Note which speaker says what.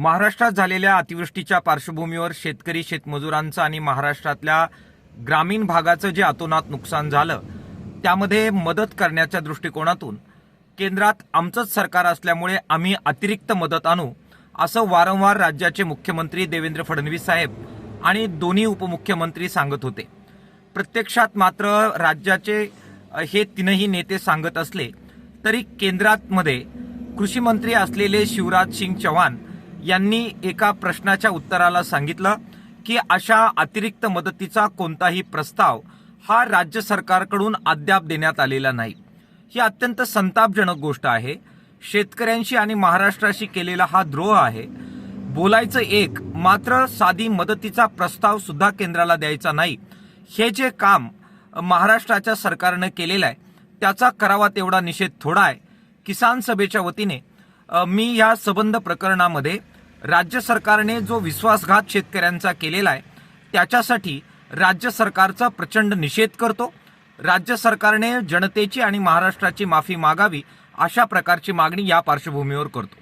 Speaker 1: महाराष्ट्रात झालेल्या अतिवृष्टीच्या पार्श्वभूमीवर शेतकरी शेतमजुरांचं आणि महाराष्ट्रातल्या ग्रामीण भागाचं जे अतोनात नुकसान झालं त्यामध्ये मदत करण्याच्या दृष्टिकोनातून केंद्रात आमचंच सरकार असल्यामुळे आम्ही अतिरिक्त मदत आणू असं वारंवार राज्याचे मुख्यमंत्री देवेंद्र फडणवीस साहेब आणि दोन्ही उपमुख्यमंत्री सांगत होते. प्रत्यक्षात मात्र राज्याचे हे तीनही नेते सांगत असले तरी केंद्रात मध्ये कृषी मंत्री असलेले शिवराज सिंग चव्हाण यांनी एका प्रश्नाच्या उत्तराला सांगितलं की अशा अतिरिक्त मदतीचा कोणताही प्रस्ताव हा राज्य सरकारकडून अद्याप देण्यात आलेला नाही. ही अत्यंत संतापजनक गोष्ट आहे. शेतकऱ्यांशी आणि महाराष्ट्राशी केलेला हा द्रोह आहे. बोलायचं एक मात्र साधी मदतीचा प्रस्ताव सुद्धा केंद्राला द्यायचा नाही. हे जे काम महाराष्ट्राच्या सरकारनं केलेलं आहे त्याचा करावा तेवढा निषेध थोडा आहे. किसान सभेच्या वतीने मी या सबंध प्रकरणामध्ये राज्य सरकारने जो विश्वासघात शेतकऱ्यांचा केलेला आहे त्याच्यासाठी राज्य सरकारचा प्रचंड निषेध करतो. राज्य सरकारने जनतेची आणि महाराष्ट्राची माफी मागावी अशा प्रकारची मागणी या पार्श्वभूमीवर करतो.